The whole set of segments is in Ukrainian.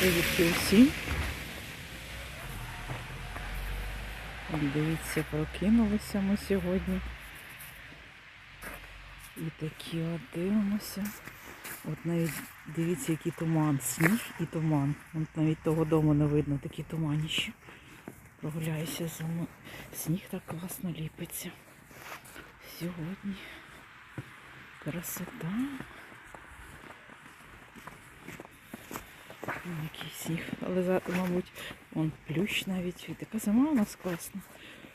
Привіт усім. Дивіться, прокинулися ми сьогодні. І такі от дивимося. От навіть дивіться, який туман, сніг і туман. От навіть того дому не видно, такі туманіші. Прогуляюся за м- Сніг так класно ліпиться. Сьогодні красота. Ой, Який сніг. Але мабуть, он плющ навіть. Така зима у нас класна,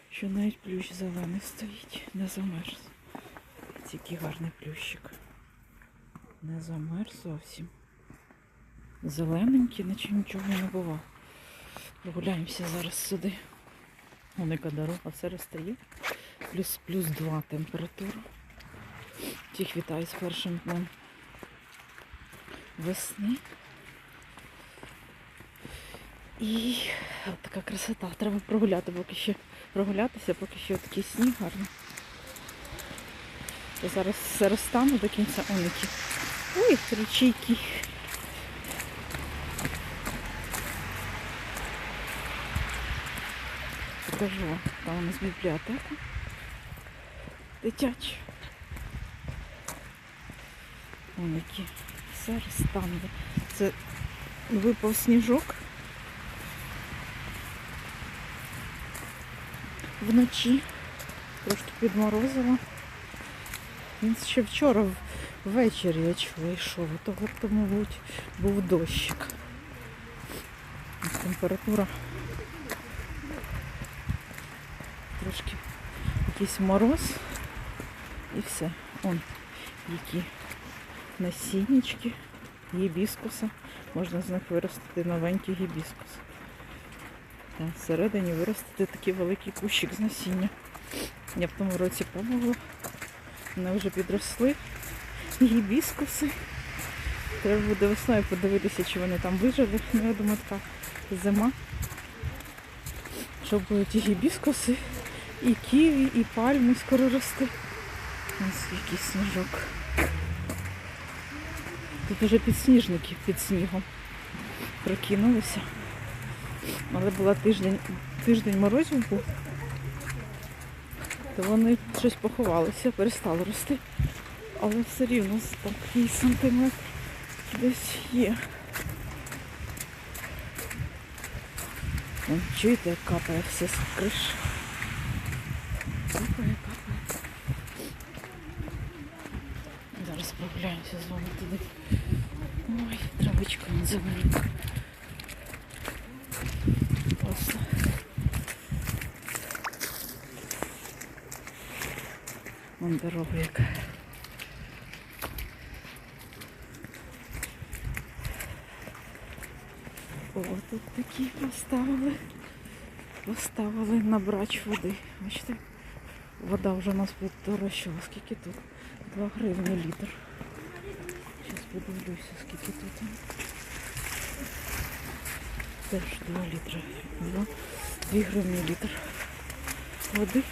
що навіть плющ зелений стоїть, не замерз. Який гарний плющик. Не замерз зовсім. Зелененький, наче нічого не бувало. Прогуляємося зараз сюди. Вон яка дорога, все розстає. Плюс плюс 2 температура. Всіх вітаю з першим днем весни. І от така красота. Треба прогуляти, поки ще прогулятися, поки ще такий сніг гарний. Я зараз все розстану до кінця оники. Ой, ручейки. Покажу вам. Там у нас бібліотека. Дитяча. Вон які. Все розтане. Це випав сніжок. Вночі. Трошки підморозило. Він ще вчора ввечері я чула йшов. Того, то, мабуть, був дощик. Температура трошки якийсь мороз і все. Он які насіннички, гібіскуса. Можна з них виростити новенький гібіскус. Та всередині виростити такий великий кущик з насіння. Я в тому році пробувала. Вони вже підросли. Гібіскуси. Треба буде весною подивитися, чи вони там вижили. Ну, я думаю, така зима. Щоб були ті гібіскуси, і ківі, і пальми скоро рости. Ось якийсь сніжок. Тут уже підсніжники під снігом прокинулися. Але була тиждень, тиждень морозів то вони щось поховалися, перестали рости. Але все рівно такий сантиметр десь є. Вон, чуєте, як капає все з криш. Капає, капає. Зараз прогуляємося з вами туди. Ой, травичка не зелененька. Класно. Вон дорога яка. О, тут такі поставили. Поставили набрач води. Бачите? Вода вже у нас подорожчала. Скільки тут? 2 гривні літр. Зараз подивлюся, скільки тут. Теж 2 літри. 2, 2 гривні літр. Води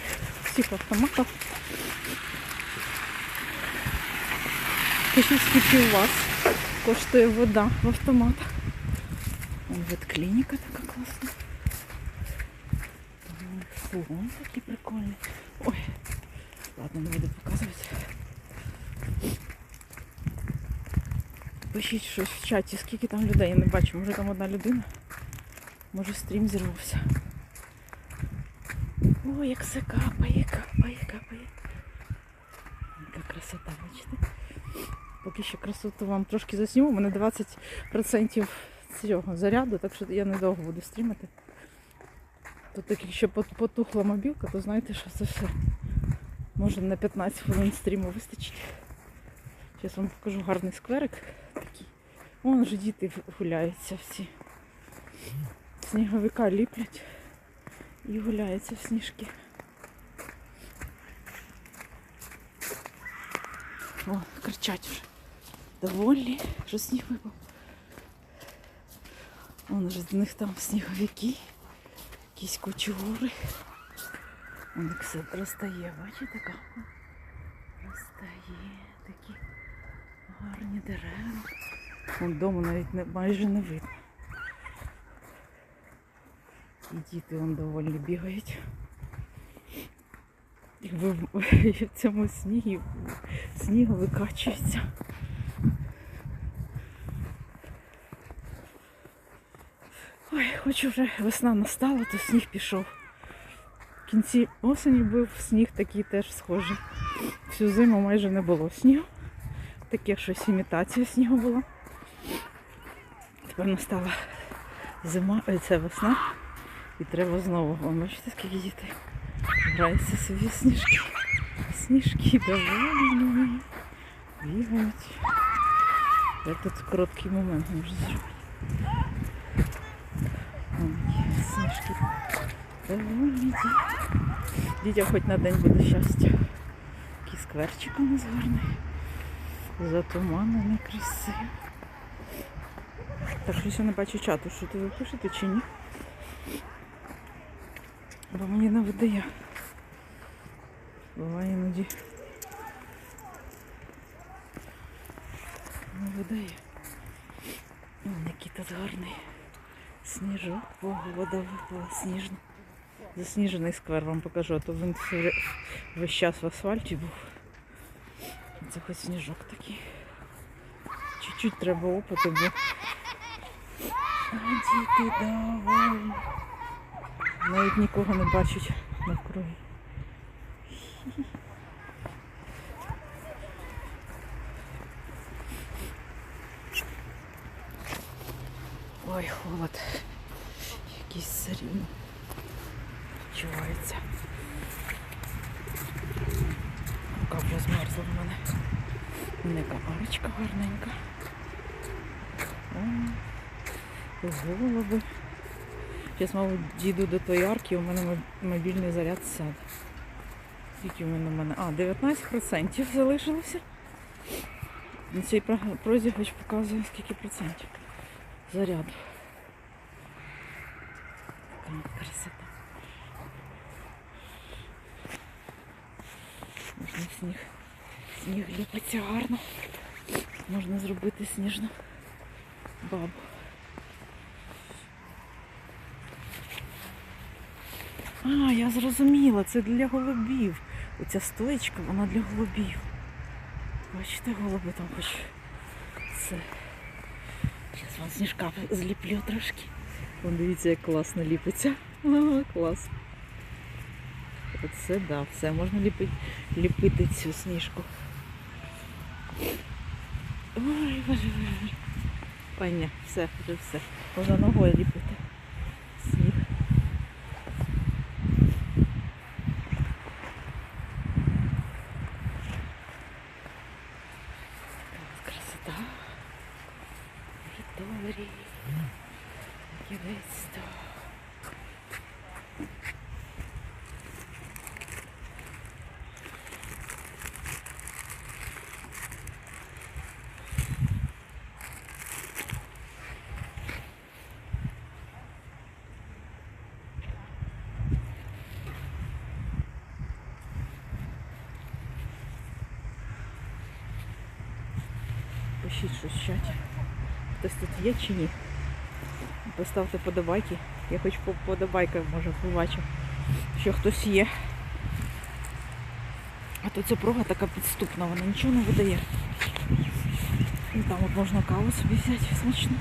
в всіх автоматах. Пишіть, скільки у вас коштує вода в автоматах. Вон ветклініка така класна. Там Салон такий прикольний. Ой, ладно, не буду показувати. Пишіть щось в чаті, скільки там людей, я не бачу, може там одна людина. Може стрім зірвався. О, як все капає, капає, капає. Яка красота, бачите? Поки що красоту вам трошки засніму. У мене 20% цього заряду, так що я недовго буду стрімити. Тут так якщо потухла мобілка, то знаєте, що це все. Може на 15 хвилин стріму вистачить. Зараз вам покажу гарний скверик такий. Вон вже діти гуляються всі. Сніговика ліплять і гуляються в сніжки. О, кричать вже. Довольні, що сніг випав. Вон вже з них там сніговики, якісь кучугури. Вон як все розтає, бачите, яка? Розтає такі гарні дерева. Вон дому навіть не, майже не видно. І діти вон довольні бігають. Якби в цьому снігі сніг викачується. Ой, хочу вже весна настала, то сніг пішов. В кінці осені був сніг такий теж схожий. Всю зиму майже не було снігу. Таке щось імітація снігу була. Тепер настала зима, це весна. І треба знову. О, бачите, скільки дітей граються собі сніжки. Сніжки довольні. Бігають. Я тут короткий момент можу зробити. Сніжки. Довольні діти. Дітям хоч на день буде щастя. Такий скверчик у нас гарний. Затуманений, красивий. Так, щось я не бачу чату, що ти ви пишете чи ні? Бо мені не видає. Буває іноді. Не видає. Який тут гарний сніжок, погода випала сніжна. Засніжений сквер вам покажу, а то він весь час в асфальті був. Це хоч сніжок такий. Чуть-чуть треба опиту, бо а діти довольні. Навіть нікого не бачать навкруги. Ой, холод. Якийсь все рівно. Відчувається. Рука вже змерзла в мене. У мене арочка гарненька. О, голуби. Зараз, мабуть, дійду до тої арки, у мене мобільний заряд сяде. Скільки у мене в мене? А, 19% залишилося. На цій про- прозі хоч показує, скільки процентів заряду. Така красота. Можна сніг. Сніг ліпиться гарно. Можна зробити сніжну бабу. А, я зрозуміла, це для голубів. Оця стоечка, вона для голубів. Бачите, голуби там хоч це. Зараз вам сніжка зліплю трошки. Вон дивіться, як класно ліпиться. Ага, клас. Оце да, все, можна ліпити, ліпити цю сніжку. Ой, боже, боже. Паня, все, вже все. Можна ногою ліпити. Сніг. Красота. Житомирі. Кінець-то. Пишіть щось в чаті. Хтось тут є чи ні? Поставте подобайки. Я хоч по подобайках може побачу, що хтось є. А то ця прога така підступна, вона нічого не видає. І там от можна каву собі взяти смачно.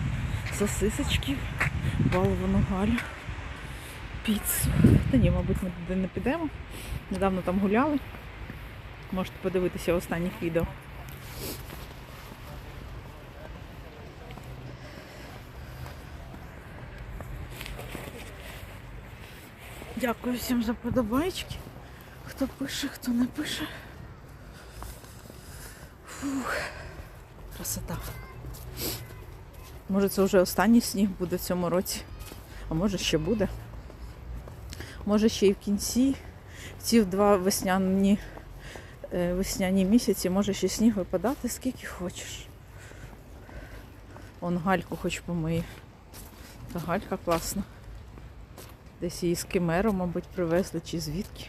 Сосисочки, баловану галю, піцу. Та ні, мабуть, ми туди не підемо. Недавно там гуляли. Можете подивитися останніх відео. Дякую всім за подобайки. Хто пише, хто не пише. Фух. Красота. Може це вже останній сніг буде в цьому році. А може ще буде. Може ще і в кінці. Ці два весняні, е, весняні місяці може ще сніг випадати, скільки хочеш. Он гальку хоч помиє. Та галька класна. Десь її з Кемеру, мабуть, привезли, чи звідки.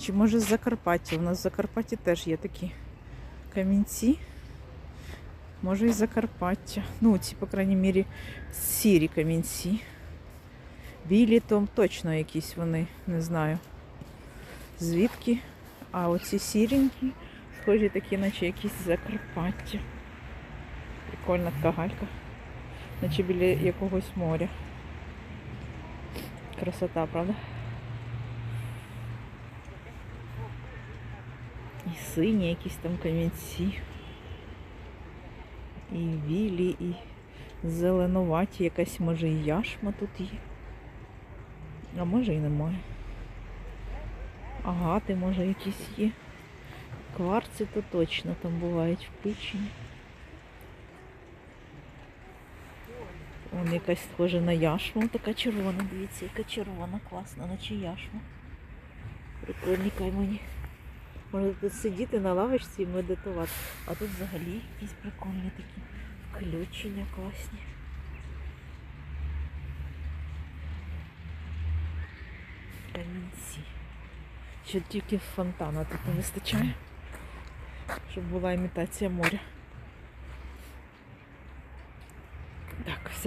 Чи може з Закарпаття. У нас в Закарпатті теж є такі камінці. Може і Закарпаття. Ну, ці, по крайній мірі, сірі камінці. Білі там точно якісь вони, не знаю. Звідки? А оці сіренькі, схожі такі, наче якісь Закарпаття. Прикольна така галька. Наче біля якогось моря. Красота, правда? І сині якісь там камінці. І білі, і зеленуваті, якась може і яшма тут є. А може і немає. Агати, може, якісь є. Кварци то точно там бувають в печені. Вон якась схожа на яшму, така червона, дивіться, яка червона, класна, наче яшма. Прикольні камені. Можна тут сидіти на лавочці і медитувати. А тут взагалі якісь прикольні такі включення класні. Камінці. Ще тільки фонтана тут не вистачає, щоб була імітація моря.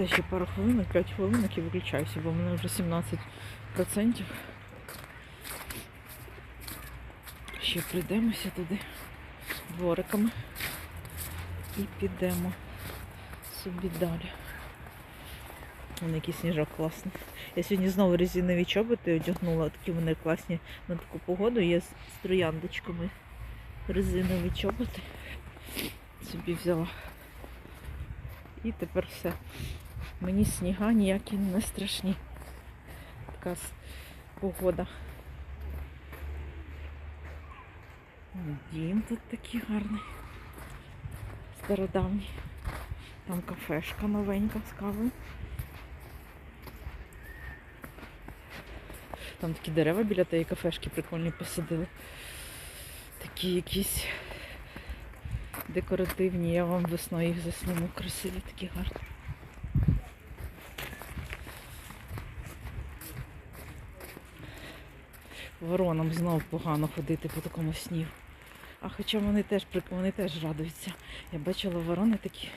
Все ще пару хвилинок, 5 хвилинок і виключаюся, бо в мене вже 17%. Ще прийдемося туди двориками і підемо собі далі. Вон який сніжок класний. Я сьогодні знову резинові чоботи одягнула, такі вони класні на таку погоду. З з трояндочками резинові чоботи. Собі взяла. І тепер все. Мені сніга ніякі не страшні. Така погода. Дім тут такий гарний. Стародавній. Там кафешка новенька з кавою. Там такі дерева біля тієї кафешки прикольні посадили. Такі якісь декоративні. Я вам весною їх засниму. Красиві, такі гарні. Воронам знов погано ходити по такому снігу. А хоча вони теж вони теж радуються. Я бачила ворони такі,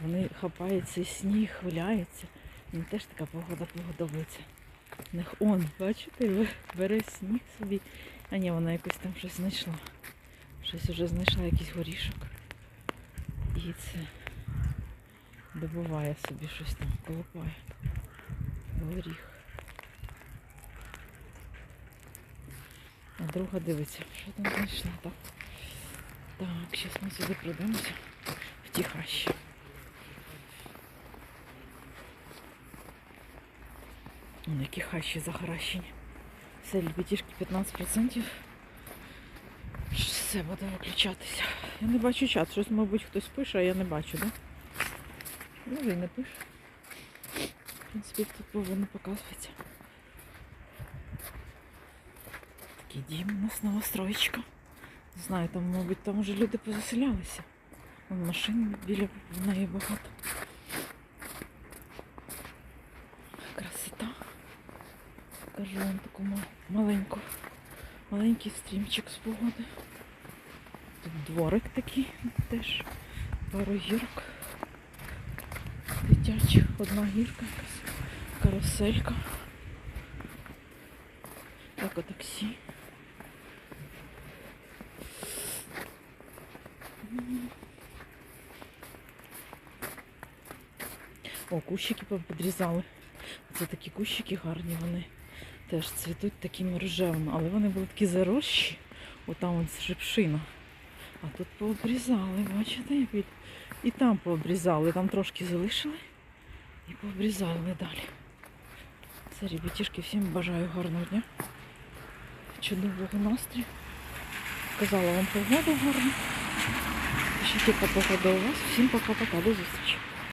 вони хапають цей сніг, гуляються. Їм теж така погода подобається. В них он, бачите, бере сніг собі. А ні, вона якось там щось знайшла. Щось вже знайшла, якийсь горішок. І це добуває собі щось там, колупає. Горіх. А друга дивиться, що там знайшла. Так, так зараз ми сюди прийдемося в ті хащі. Вон які хащі захаращені. Все, лебедішки 15%. Все буде виключатися. Я не бачу чат. Щось, мабуть, хтось пише, а я не бачу, так? Да? Може і не пише. В принципі, тут повинно показуватися. Такий дім у нас новостроєчка. Не знаю, там, мабуть, там вже люди позаселялися. Вон машин біля неї багато. Красота. Покажу вам таку маленьку, маленький стрімчик з погоди. Тут дворик такий теж. Пару гірок. Дитячих. Одна гірка якась. Каруселька. Екотаксі. О, кущики подрізали. Це такі кущики гарні, вони теж цвітуть такими рожевими, але вони були такі заросші. Отам от шипшина. А тут пообрізали, бачите, і там пообрізали, там трошки залишили і пообрізали далі. Це, ребятішки, всім бажаю гарного дня, чудового настрою. Казала вам погоду гарну. Пишіть, яка погода у вас. Всім пока-пока, до зустрічі.